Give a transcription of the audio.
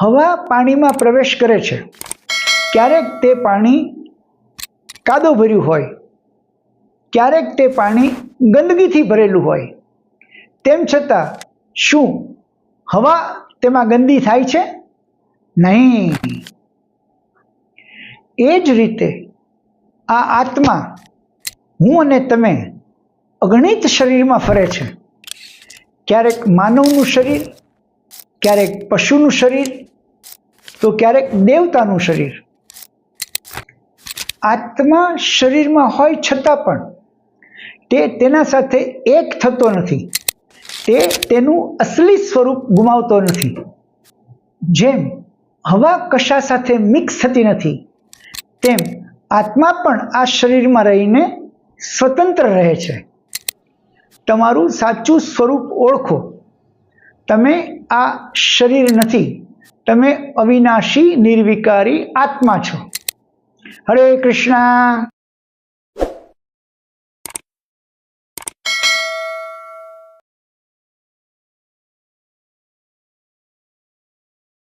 હવા પાણીમાં પ્રવેશ કરે છે. ક્યારેક તે પાણી કાદો ભર્યું હોય. ક્યારેક તે પાણી ગંદકીથી ભરેલું હોય. તેમ છતાં શું હવા તેમાં ગંદી થાય છે? નહીં. એ જ રીતે આ આત્મા હું અને તમે અગણિત શરીરમાં ફરે છે. ક્યારેક માનવનું શરીર ક્યારેક પશુનું શરીર, તો ક્યારેક દેવતાનું શરીર. આત્મા શરીરમાં હોય છતાં પણ તે તેના સાથે એક થતો નથી. તે તેનું અસલી સ્વરૂપ ગુમાવતો નથી. જેમ હવા કશા સાથે મિક્સ થતી નથી, તેમ આત્મા પણ આ શરીરમાં રહીને સ્વતંત્ર રહે છે. તમારું સાચું સ્વરૂપ ઓળખો. તમે આ શરીર નથી. તમે અવિનાશી નિર્વિકારી આત્મા છો. હરે કૃષ્ણ.